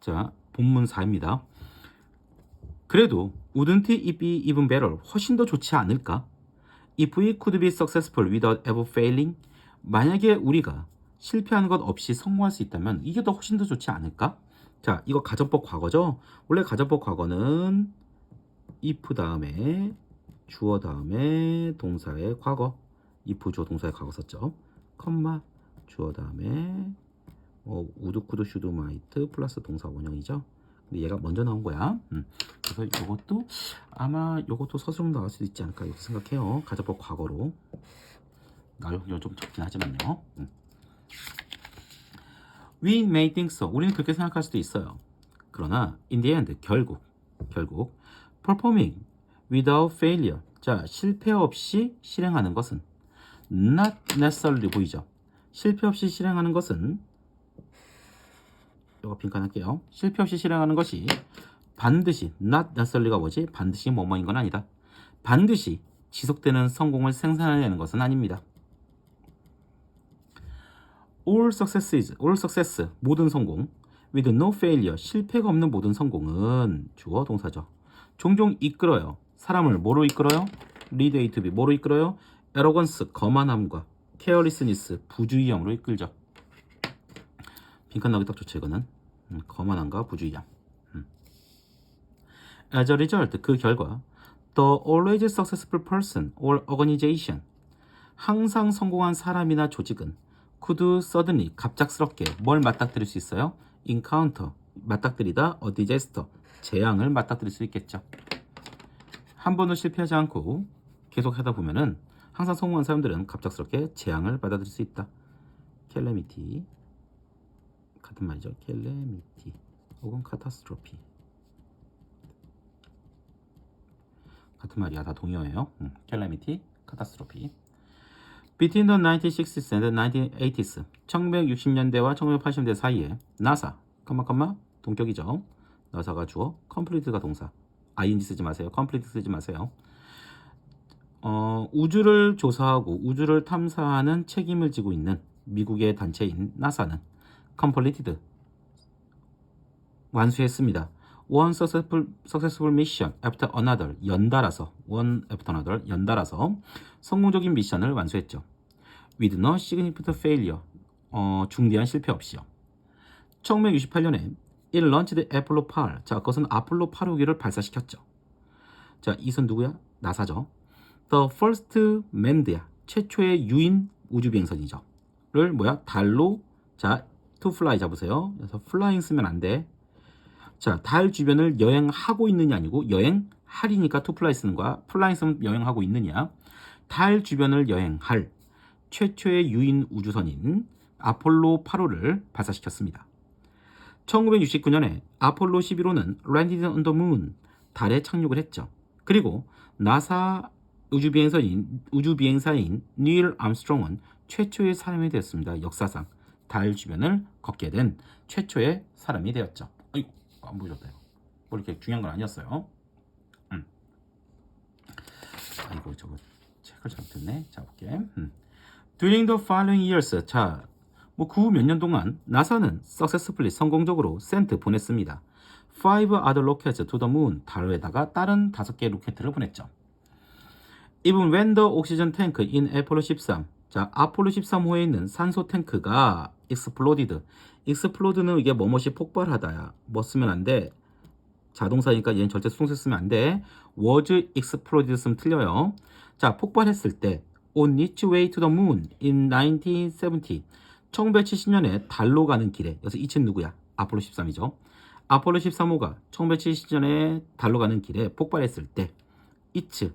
자, 본문사입니다. 그래도 wouldn't it be even better? 훨씬 더 좋지 않을까? If we could be successful without ever failing? 만약에 우리가 실패하는 것 없이 성공할 수 있다면 이게 더 훨씬 더 좋지 않을까? 자, 이거 가정법 과거죠? 원래 가정법 과거는 if 다음에 주어 다음에 동사의 과거 if 주어 동사의 과거 썼죠. 컴마 주어 다음에 어, 우드 쿠드 슈드 마이트 플러스 동사 원형이죠. 근데 얘가 먼저 나온 거야. 음. 그래서 이것도 아마 이것도 서술로 나올 수도 있지 않을까 이렇게 생각해요. 가정법 과거로 나올 확률 좀 적긴 하지만요. 음. We may think so. 우리는 그렇게 생각할 수도 있어요. 그러나 in the end 결국 결국 performing without failure 자 실패 없이 실행하는 것은 not necessarily 보이죠. 실패 없이 실행하는 것은 이거 빈칸할게요. 실패 없이 실행하는 것이 반드시 not necessarly가 뭐지? 반드시 뭐뭐인 건 아니다. 반드시 지속되는 성공을 생산해내는 것은 아닙니다. All successes, all success, 모든 성공, with no failure, 실패가 없는 모든 성공은 주어 동사죠. 종종 이끌어요. 사람을 뭐로 이끌어요? lead A to B, 뭐로 이끌어요? arrogance, 거만함과 carelessness, 부주의함으로 이끌죠. 빈칸 나오기 딱 좋죠, 이거는. 음, 거만함과 부주의함. 음. As a result, 그 결과, the always successful person or organization, 항상 성공한 사람이나 조직은 could suddenly 갑작스럽게 뭘 맞닥뜨릴 수 있어요? encounter 맞닥뜨리다 a disaster 재앙을 맞닥뜨릴 수 있겠죠. 한 번도 실패하지 않고 계속 하다 보면은 항상 성공한 사람들은 갑작스럽게 재앙을 받아들일 수 있다. calamity 같은 말이죠. calamity 혹은 catastrophe 같은 말이야. 다 동의어예요. 음, calamity, catastrophe. Between the 1960s and the 1980s, 1960년대와 1980년대 사이에 나사, 컴마 컴마 동격이죠. 나사가 주어, complete가 동사. ing 쓰지 마세요. complete 쓰지 마세요. 어, 우주를 조사하고 우주를 탐사하는 책임을 지고 있는 미국의 단체인 나사는 completed 완수했습니다. One successful, successful mission after another 연달아서 one after another 연달아서 성공적인 미션을 완수했죠. With no significant failure 어, 중대한 실패 없이요. 1968년에 it launched Apollo 8. 자, 그것은 아폴로 8호기를 발사시켰죠. 자, 이선 누구야? 나사죠. The first manned야. 최초의 유인 우주 비행선이죠. 를 뭐야? 달로 자, to fly 잡으세요. 그래서 flying 쓰면 안 돼. 자, 달 주변을 여행하고 있느냐 아니고 여행하리니까 to fly 쓰는 거야. flying 쓰면 여행하고 있느냐. 달 주변을 여행할 최초의 유인 우주선인 아폴로 8호를 발사시켰습니다. 1969년에 아폴로 11호는 landed on the moon 달에 착륙을 했죠. 그리고 나사 우주비행선인 우주비행사인 닐 암스트롱은 최초의 사람이 되었습니다. 역사상 달 주변을 걷게 된 최초의 사람이 되었죠. 아이고 안 이거. 뭐 이렇게 중요한 건 아니었어요. 음. 아이고 저거 책을 잘못했네. 자 볼게. 음. During the following years, 자, 뭐그후몇년 동안 나사는 successfully 성공적으로 센트 보냈습니다. Five other rockets to the moon 달에다가 다른 다섯 개의 로켓을 보냈죠. Even when the oxygen tank in Apollo 13, 자, 아폴로 13호에 있는 산소 탱크가 exploded. explod는 이게 뭐뭇이 폭발하다야. 뭐 쓰면 안 돼. 자동사니까 얘는 절대 수동태 쓰면 안 돼. was exploded 쓰면 틀려요. 자, 폭발했을 때 on its way to the moon in 1970. 1970년에 달로 가는 길에 여기서 이츠 누구야? 아폴로 13이죠. 아폴로 13호가 1970년에 달로 가는 길에 폭발했을 때 이츠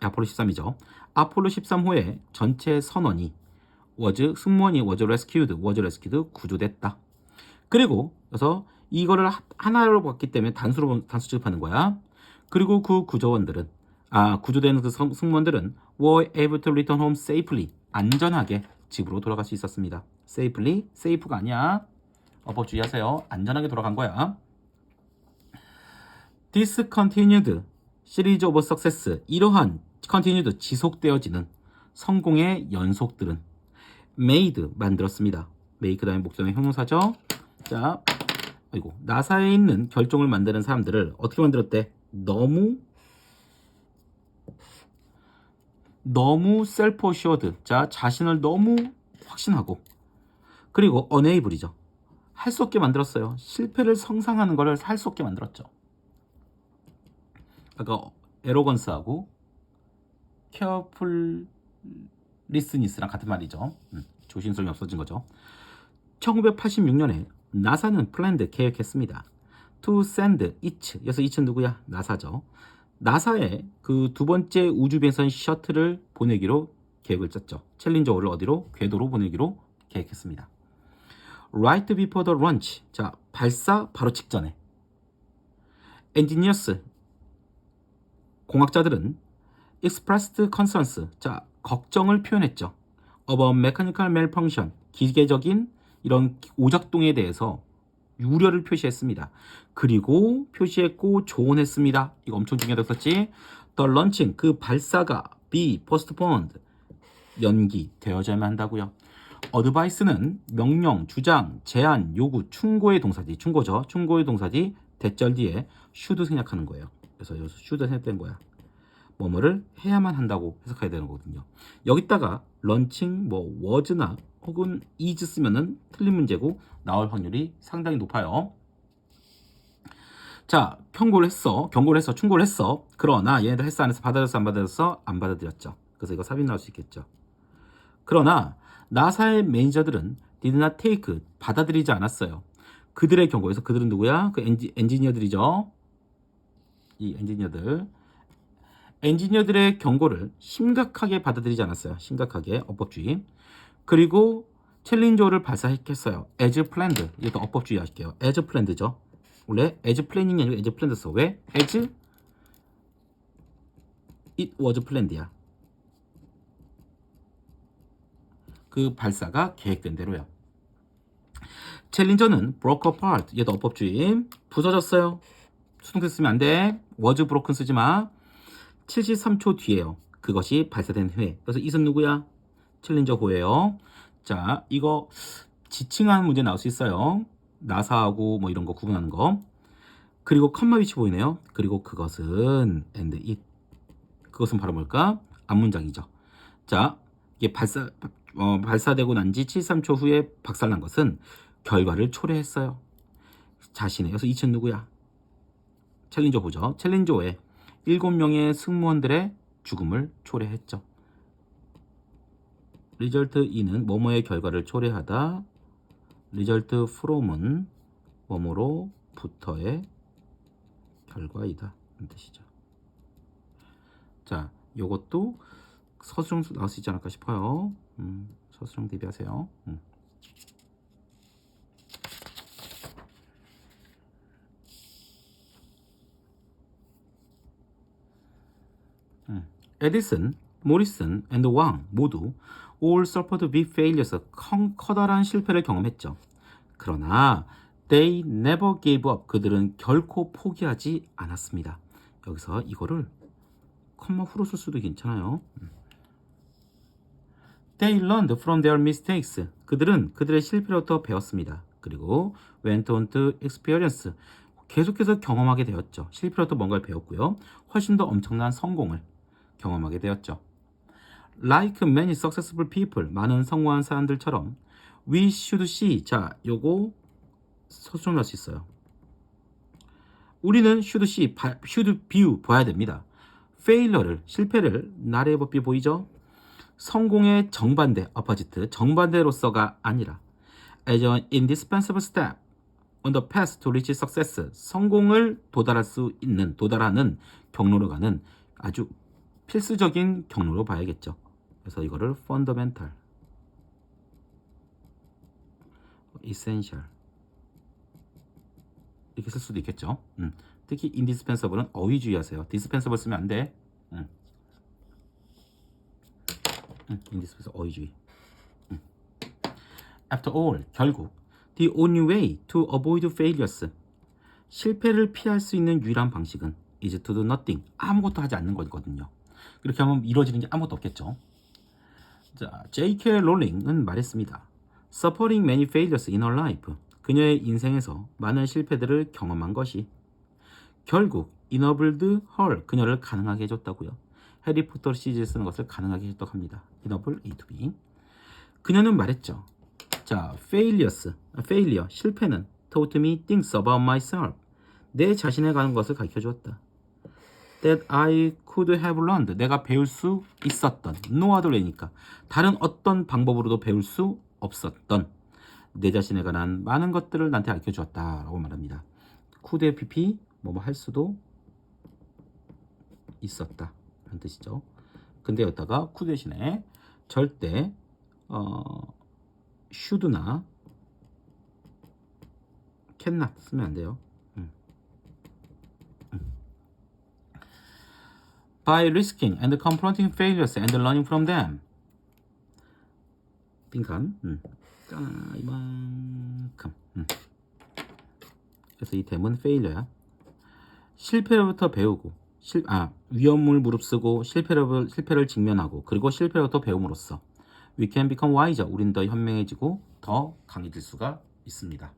아폴로 13이죠. 아폴로 13호의 전체 선원이 was 승무원이 was rescued, was rescued 구조됐다. 그리고 그래서 이거를 하- 하나로 봤기 때문에 단수로 단수 취급하는 거야. 그리고 그 구조원들은 아 구조된 그 승- 승무원들은 were able to return home safely 안전하게 집으로 돌아갈 수 있었습니다. safely safe가 아니야. 어 법 주의하세요. 안전하게 돌아간 거야. discontinued 시리즈 오브 석세스 이러한 continued 지속되어지는 성공의 연속들은 made 만들었습니다. make 다음에 목적의 형용사죠. 자, 아이고 나사에 있는 결정을 만드는 사람들을 어떻게 만들었대? 너무 너무 셀프 어시어드 자 자신을 너무 확신하고 그리고 어네이블이죠 할 수 없게 만들었어요 실패를 성상하는 거를 할수 없게 만들었죠 아까 에로건스하고 케어풀 리스니스랑 같은 말이죠 음, 조심성이 없어진 거죠 1986년에 나사는 플랜드 계획했습니다 to send each 여기서 each는 누구야 나사죠 나사의 그두 번째 우주 비행선 셔틀을 보내기로 계획을 짰죠. 챌린저호를 어디로? 궤도로 보내기로 계획했습니다. Right before the launch. 자, 발사 바로 직전에. Engineers. 공학자들은 expressed concerns. 자, 걱정을 표현했죠. about mechanical malfunction. 기계적인 이런 오작동에 대해서 우려를 표시했습니다. 그리고 표시했고 조언했습니다. 이거 엄청 중요했었지. The launching 그 발사가 be postponed 연기되어야만 한다고요. 어드바이스는 명령, 주장, 제안, 요구, 충고의 동사지. 충고죠. 충고의 동사지 대절 뒤에 should 생략하는 거예요. 그래서 여기서 should 생략된 거야. 뭐뭐를 해야만 한다고 해석해야 되는 거거든요. 여기다가 런칭 뭐 was나 혹은 is 쓰면은 틀린 문제고 나올 확률이 상당히 높아요. 자, 경고를 했어. 경고를 했어. 충고를 했어. 그러나 얘네들 했어 안 했어? 받아들였어 안 받아들였어? 안 받아들였죠. 그래서 이거 삽입 나올 수 있겠죠. 그러나 나사의 매니저들은 not take 받아들이지 않았어요. 그들의 경고에서 그들은 누구야? 그 엔지, 엔지니어들이죠. 이 엔지니어들. 엔지니어들의 경고를 심각하게 받아들이지 않았어요. 심각하게 업법주의. 그리고 챌린저를 발사했겠어요. as planned. 이것도 업법주의 하실게요. as planned죠. 원래 as planning이 아니고 써. 왜? as it was planned야. 그 발사가 계획된 대로요. 챌린저는 broke apart. 얘도 업법주의. 부서졌어요. 수동태 쓰면 안 돼. was broken 쓰지 마. 73초 뒤에요. 그것이 발사된 후에. 그래서 이은 누구야? 챌린저 호예요. 자, 이거 지칭하는 문제 나올 수 있어요. 나사하고 뭐 이런 거 구분하는 거. 그리고 컴마 위치 보이네요. 그리고 그것은 and it. 그것은 바로 뭘까? 앞문장이죠. 자, 이게 발사 어, 발사되고 난 지 73초 후에 박살난 것은 결과를 초래했어요. 자신의 여기서 이천 누구야? 챌린저 보죠. 챌린저에 7명의 승무원들의 죽음을 초래했죠. 리절트 2는 뭐뭐의 결과를 초래하다. 리절트 from은 뭐뭐로부터의 결과이다. 는 뜻이죠. 자, 요것도 서술형 나올 수 있지 않을까 싶어요. 음, 서술형 대비하세요. 음. 음. 에디슨, 모리슨, 앤드 왕 모두 all suffered big failures 커, 커다란 실패를 경험했죠. 그러나 they never gave up 그들은 결코 포기하지 않았습니다. 여기서 이거를 컴마 후로 쓸 수도 괜찮아요. They learned from their mistakes. 그들은 그들의 실패로부터 배웠습니다. 그리고 went on to experience. 계속해서 경험하게 되었죠. 실패로부터 뭔가를 배웠고요. 훨씬 더 엄청난 성공을 경험하게 되었죠. Like many successful people, 많은 성공한 사람들처럼 we should see. 자, 요거 서술형 날수 있어요. 우리는 should see, should view 봐야 됩니다. failure를 실패를 나래 법비 보이죠? 성공의 정반대 opposite 정반대로서가 아니라 as an indispensable step on the path to reach success 성공을 도달할 수 있는 도달하는 경로로 가는 아주 필수적인 경로로 봐야겠죠. 그래서 이거를 fundamental, essential 이렇게 쓸 수도 있겠죠. 음. 특히 indispensable은 어휘 주의하세요. dispensable 쓰면 안 돼. 음. 음, indispensable 어휘 주의. 음. After all, 결국 the only way to avoid failures 실패를 피할 수 있는 유일한 방식은 is to do nothing 아무것도 하지 않는 거거든요. 이렇게 하면 이루어지는 게 아무것도 없겠죠. 자, J.K. 롤링은 말했습니다. Suffering many failures in her life. 그녀의 인생에서 많은 실패들을 경험한 것이 결국 enabled her 그녀를 가능하게 해줬다고요. 해리포터 시리즈에 쓰는 것을 가능하게 해줬다고 합니다. enable A to B. 그녀는 말했죠. 자, failures, 아, failure, 실패는 taught me things about myself. 내 자신에 관한 것을 가르쳐 주었다. That I could have learned. 내가 배울 수 있었던. No other way니까. 다른 어떤 방법으로도 배울 수 없었던. 내 자신에 관한 많은 것들을 나한테 가르쳐 주었다. 라고 말합니다. could의 PP, 뭐뭐 할 수도 있었다. 라는 뜻이죠. 근데 여기다가 could 대신에 절대, 어, should나 cannot 쓰면 안 돼요. 음. 음. By risking and confronting failures and learning from them. 빈칸. 음. 자, 이만큼. 음. 그래서 이 댐은 failure야. 실패로부터 배우고, 실, 아, 위험을 무릅쓰고 실패를, 실패를 직면하고 그리고 실패로부터 배움으로써 we can become wiser. 우린 더 현명해지고 더 강해질 수가 있습니다.